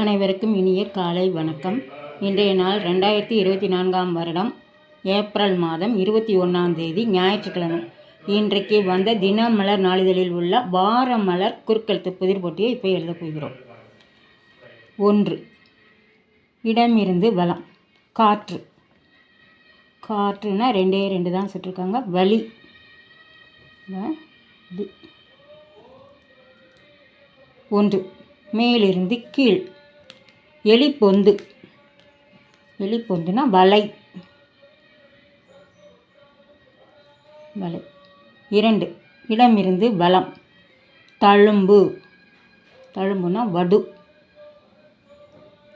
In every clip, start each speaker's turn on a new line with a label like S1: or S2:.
S1: அனைவருக்கும் இனிய காலை வணக்கம். இன்றைய நாள் ரெண்டாயிரத்தி இருபத்தி நான்காம் வருடம் ஏப்ரல் மாதம் இருபத்தி ஒன்றாம் தேதி ஞாயிற்றுக்கிழமை. இன்றைக்கு வந்த தினமலர் நாளிதழில் உள்ள வாரமலர் குறுக்கெழுத்து புதிர் போட்டியை இப்போ எழுதப் போகிறோம். ஒன்று இடமிருந்து வளம் காற்று. காற்றுனா ரெண்டே ரெண்டு தான் சுட்டிருக்காங்க. வலி. ஒன்று மேலிருந்து கீழ். எலிப்பொந்து. எலிப்பொந்துனா வலை. வலை. இரண்டு. இடமிருந்து வலம் தழும்பு. தழும்புனா வடு.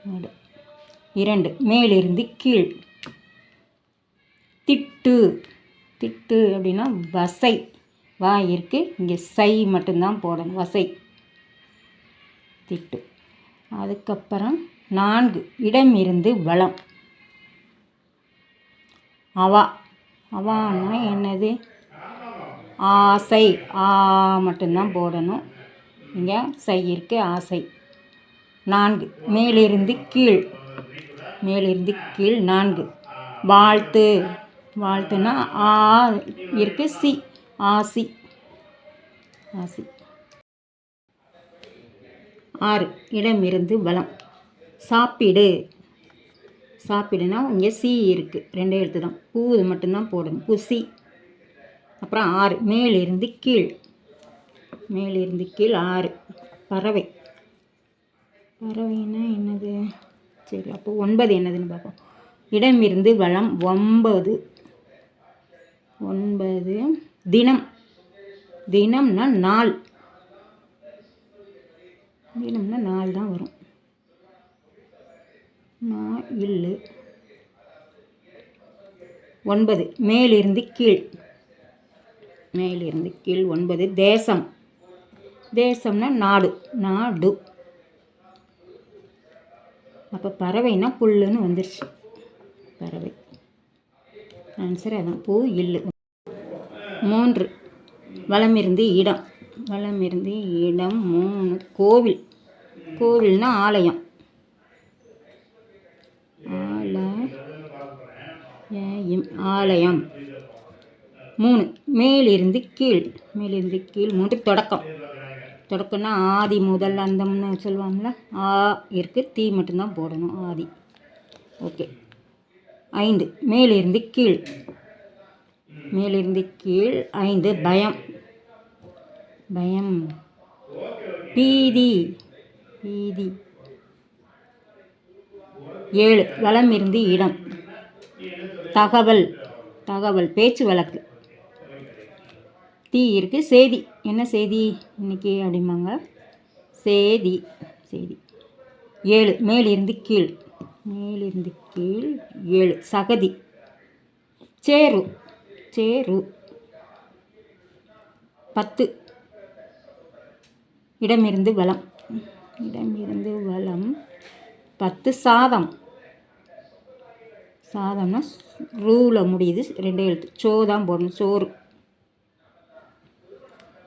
S1: வடு. இரண்டு. மேலிருந்து கீழ். திட்டு. திட்டு அப்படின்னா வசை. வா இங்கே சை மட்டும்தான் போடணும். வசை. திட்டு. அதுக்கப்புறம் நான்கு. இடம் இருந்து வளம். அவா. அவான்னா என்னது? ஆசை. ஆ மட்டும்தான் போடணும். இங்கே சை இருக்கு ஆசை. நான்கு. மேலிருந்து கீழ். மேலிருந்து கீழ் நான்கு. வாழ்த்து. வாழ்த்துனா ஆ இருக்கு சி. ஆசி. ஆசி. ஆறு. இடமிருந்து வளம். சாப்பிடு. சாப்பிடுனா இங்கே சி இருக்குது ரெண்டே எழுத்து தான் பூ இது மட்டும்தான் போடணும் புசி. அப்புறம் ஆறு. மேலிருந்து கீழ். மேலிருந்து கீழ் ஆறு. பறவை. பறவைன்னா என்னது? சரி அப்போ ஒன்பது என்னதுன்னு பார்ப்போம். இடமிருந்து வளம் ஒன்பது ஒன்பது. தினம். தினம்னா நாள். தினம்னா நாள் தான் வரும். நான் இல்லு. ஒன்பது மேலிருந்து கீழ். மேலிருந்து கீழ் ஒன்பது தேசம். தேசம்னா நாடு. நாடு. அப்போ பறவைனா புல்லுன்னு வந்துருச்சு. பறவை. ஆன்சர் அதான். பூ இல்லு. மூன்று வளமிருந்து இடம். வளமிருந்து இடம் மூணு கோவில். கோவில்னா ஆலயம். ஆலயம். ஆலயம் மூணு. மேலிருந்து கீழ். மேலிருந்து கீழ். மூன்று. தொடக்கம். தொடக்கம்னா ஆதி முதல் அந்தம்னு சொல்லுவாங்கள்ல ஆ இருக்குது தீ மட்டும்தான் போடணும். ஆதி. ஓகே. ஐந்து. மேலிருந்து கீழ். மேலிருந்து கீழ். ஐந்து. பயம். பயம். பீதி. பீதி. ஏழு. வளம் இருந்து இடம். தகவல் தகவல் பேச்சு வழக்கு. தீ இருக்குது செய்தி என்ன செய்தி இன்னைக்கு அப்படிம்பாங்க? செய்தி செய்தி ஏழு மேலிருந்து கீழ். மேலிருந்து கீழ் ஏழு. சகதி. சேரு சேரு. பத்து. இடமிருந்து வளம் இடமிருந்து வளம் பத்து சாதம். சாதம்னா ரூவில் முடியுது. ரெண்டே எழுத்து. சோ தான் போடணும். சோறு.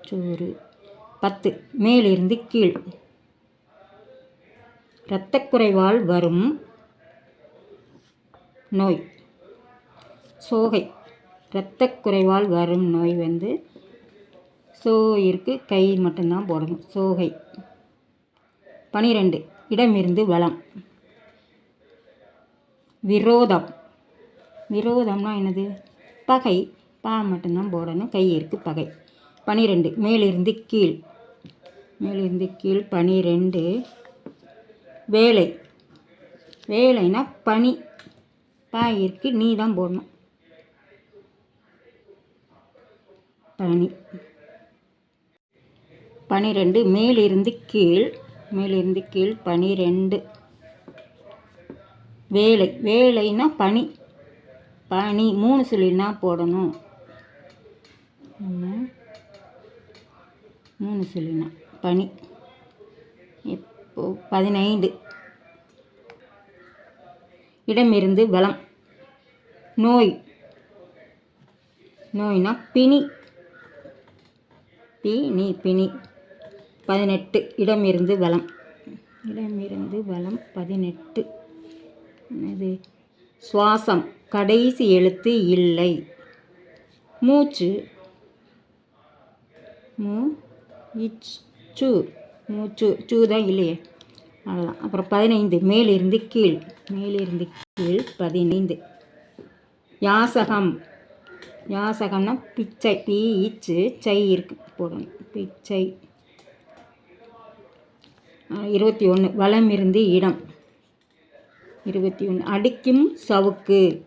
S1: சோறு. பத்து. மேலிருந்து கீழ். இரத்தக்குறைவால் வரும் நோய். சோகை. இரத்தக்குறைவால் வரும் நோய் வந்து சோ இருக்கு கை மட்டும்தான் போடணும். சோகை. பனிரெண்டு. இடமிருந்து வளம். விரோதம். விரோதம்னா என்னது? பகை. பா மட்டும்தான் போடணும். கை இருக்குது பகை. பனிரெண்டு. மேலிருந்து கீழ். மேலிருந்து கீழ் பனிரெண்டு. வேலை. வேலைனா பனி. பா இருக்கு. நீ தான் போடணும். பனி. பனிரெண்டு. மேலிருந்து கீழ். மேலிருந்து கீழ் பனிரெண்டு. வேலை. வேலைனா பனி பனி மூணு சொல்லினா போடணும். மூணு சொல்லினா பனி இப்போ பதினைந்து. இடமிருந்து வளம். நோய். நோய்னா பிணி. பிணி பிணி. பதினெட்டு. இடமிருந்து வளம். இடமிருந்து பலம் பதினெட்டு. இது சுவாசம். கடைசி எழுத்து இல்லை. மூச்சு. மூ இச்சு மூச்சு சு தான் இல்லையே. அவ்வளோதான் அப்புறம் பதினைந்து. மேலிருந்து கீழ். மேலிருந்து கீழ் பதினைந்து. யாசகம். யாசகம்னா பிச்சை. பி இச்சு சை இருக்கு. போடணும். பிச்சை. இருபத்தி ஒன்று வளம் இருந்து இடம். இருபத்தி ஒன்று. அடிக்கும் சவுக்கு.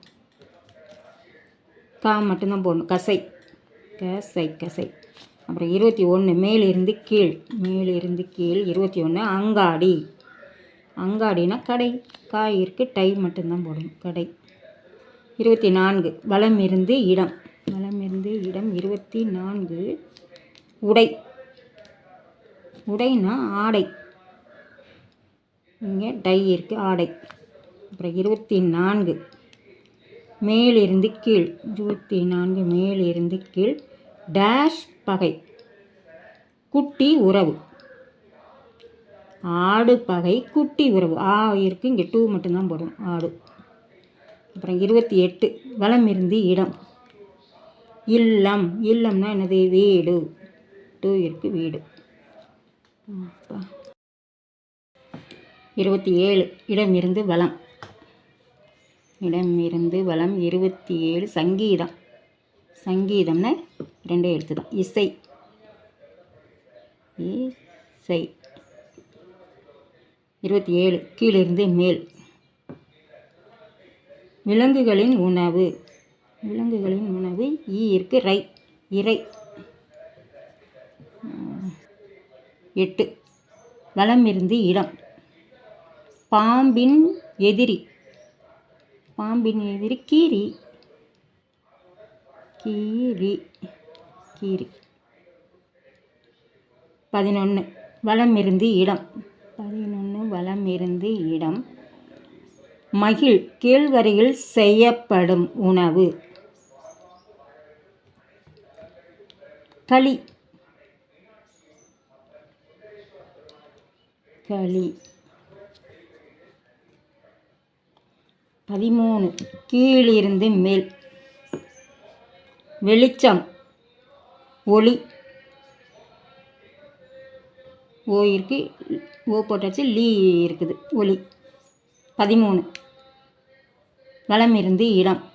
S1: கா மட்டும்தான் போடணும். கசை. கசை கசை. அப்புறம் இருபத்தி ஒன்று மேலிருந்து கீழ். மேலிருந்து கீழ் இருபத்தி ஒன்று அங்காடி. அங்காடினா கடை. காய் இருக்கு டை மட்டும்தான் போடணும். கடை. இருபத்தி நான்கு வலம் இருந்து இடம். வலம் இருந்து இடம் இருபத்தி நான்கு. உடை. உடைனா ஆடை. இங்கே டை இருக்குது ஆடை. அப்புறம் இருபத்தி நான்கு. மேலிருந்து கீழ். இருபத்தி நான்கு மேலிருந்து கீழ். டேஷ் பகை. குட்டி உறவு. ஆடு பகை குட்டி உறவு. ஆ இருக்குது இங்கே டூ மட்டும்தான் போடும் ஆடு. அப்புறம் இருபத்தி எட்டு. வளம் இருந்து இடம். இல்லம். இல்லம்னா என்னது? வீடு. டூ இருக்கு வீடு. இருபத்தி ஏழு. இடம் இருந்து வளம். இடமிருந்து வளம் இருபத்தி ஏழு சங்கீதம். சங்கீதம்னு ரெண்டே எழுத்து தான் இசை. இசை. இருபத்தி ஏழு கீழிருந்து மேல். விலங்குகளின் உணவு. விலங்குகளின் உணவு. ஈ இருக்கு ரை. இறை. எட்டு. வளமிருந்து இருந்து இடம். பாம்பின் எதிரி. பாம்பின் எதிரி கீரி. கீரி கீரி. பதினொன்று வளமிருந்து இடம். பதினொன்று வளமிருந்து இடம். மகிழ் கீழ்வரையில் செய்யப்படும் உணவு. களி. களி. பதிமூணு. கீழிருந்து மேல். வெளிச்சம். ஒளி. ஓ இருக்கு. ஓ போட்டாச்சு. லீ இருக்குது. ஒளி. பதிமூணு. வளமிருந்து இருந்து இடம்.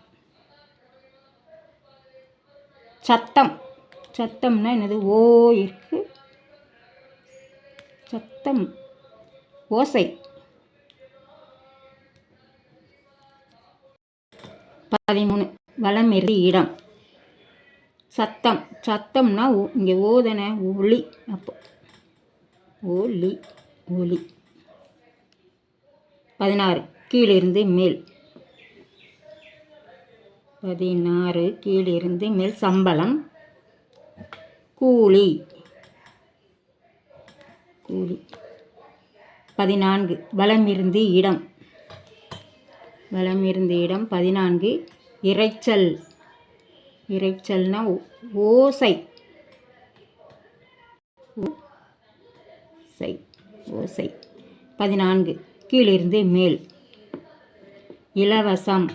S1: சத்தம். சத்தம்னா என்னது? ஓ இருக்கு. சத்தம். ஓசை. பதிமூணு. வலம் இருந்து இடம். சத்தம். சத்தம்னா ஓ இங்கே ஓதனை ஒளி. அப்போ ஒளி ஒளி. பதினாறு. கீழிருந்து மேல். பதினாறு. கீழிருந்து மேல். சம்பளம். கூலி. கூலி. பதினான்கு. வளமிருந்து இருந்து இடம். வலம் இருந்த இடம் பதினான்கு இரைச்சல் இறைச்சல்னா ஓசை. ஓசை ஓசை. பதினான்கு கீழிருந்து மேல். இலவசம்.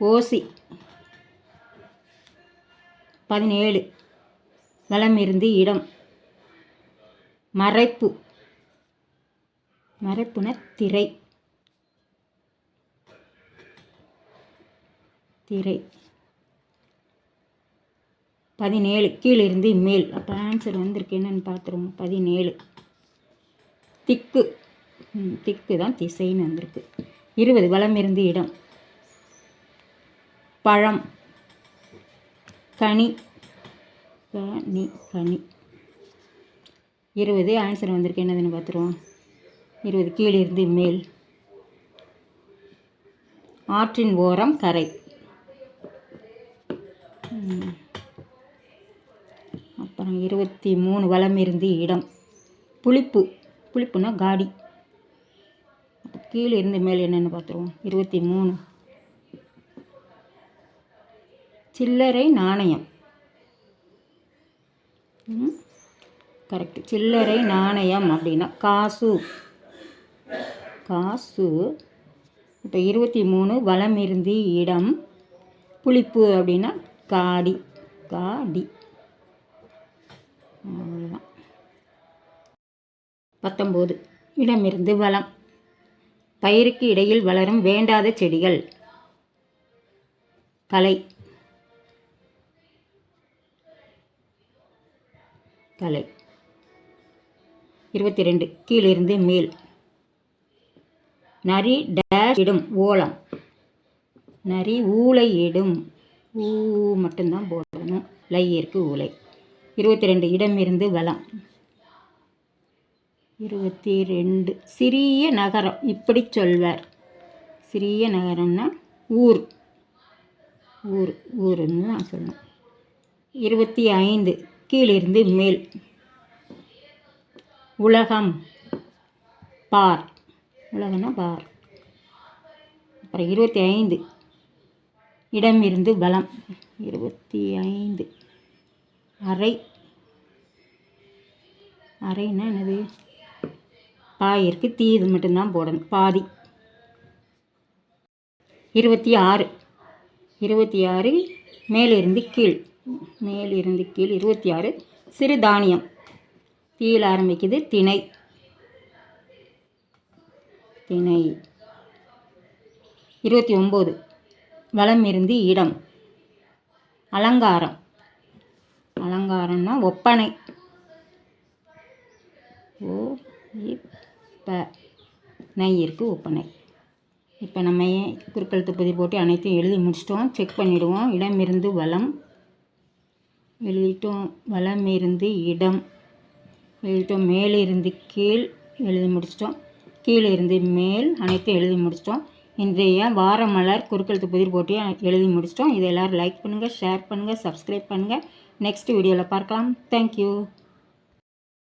S1: ஓசி. பதினேழு. வளமிருந்து இடம். மறைப்பு. மரப்புணர் திரை. திரை. பதினேழு கீழிருந்து மேல் அப்போ ஆன்சர் வந்திருக்கு என்னென்னு பார்த்துருவோம் பதினேழு. திக்கு. திக்கு தான் திசைன்னு வந்திருக்கு. இருபது வளமிருந்து இருந்து இடம். பழம். கனி. கனி கனி. இருபது ஆன்சர் வந்திருக்கு என்னதுன்னு பார்த்துருவோம் இருபது கீழிருந்து மேல். ஆற்றின் ஓரம் கரை. அப்புறம் இருபத்தி மூணு வளம் இருந்து இடம். புளிப்பு. புளிப்புனா காடி. கீழே இருந்து மேல் என்னென்னு பார்த்துருவோம். இருபத்தி மூணு. சில்லறை நாணயம். Correct correct. சில்லறை நாணயம் அப்படின்னா காசு. காசு. இப்போ இருபத்தி மூணு வளம் இருந்து இடம். புளிப்பு அப்படின்னா காடி காடி. அவ்வளோதான் பத்தொம்போது இடமிருந்து வளம். பயிருக்கு இடையில் வளரும் வேண்டாத செடிகள். கலை. கலை. இருபத்தி ரெண்டு கீழிருந்து மேல். நரி டேஷ் இடும் ஓலம். நரி ஊலை இடும் ஊ மட்டும்தான் போடணும். லையருக்கு ஊலை இருபத்தி ரெண்டு இடம் இருந்து வளம். இருபத்தி ரெண்டு சிறிய நகரம். இப்படி சொல்வார். சிறிய நகரம்னா ஊர். ஊர். ஊருன்னு நான் சொல்லணும். இருபத்தி ஐந்து கீழிருந்து மேல். உலகம். பார். உலகம்னா பார். அப்புறம் இருபத்தி ஐந்து இடம் இருந்து பலம். இருபத்தி ஐந்து அரை அரைன்னா என்னது? பாயிற்கு தீ இது மட்டும்தான் போடணும். பாதி. இருபத்தி ஆறு இருபத்தி ஆறு மேலிருந்து கீழ். மேலிருந்து கீழ் இருபத்தி ஆறு சிறு தானியம். தீயில் ஆரம்பிக்குது திணை. பிணை இருபத்தி ஒம்பது. வளம் இருந்து இடம். அலங்காரம். அலங்காரம்னா ஒப்பனை. ஓ இப்போ இருக்கு ஒப்பனை. இப்போ நம்ம ஏன் குறுக்கெழுத்து பதிவு போட்டு அனைத்தையும் எழுதி முடிச்சிட்டோம். செக் பண்ணிவிடுவோம் இடமிருந்து வளம். எழுதிட்டோம். வளம் இருந்து இடம். எழுதிட்டோம். மேலிருந்து கீழ். எழுதி முடிச்சிட்டோம். கீழே இருந்து மேல் அனைத்தும் எழுதி முடிச்சிட்டோம். இன்றைய வார மலர் குறுக்கெழுத்து புதிர் போட்டியும் எழுதி முடிச்சிட்டோம். இதை எல்லோரும் லைக் பண்ணுங்கள் ஷேர் பண்ணுங்கள் சப்ஸ்கிரைப் பண்ணுங்கள் நெக்ஸ்ட் வீடியோவில் பார்க்கலாம். தேங்க்யூ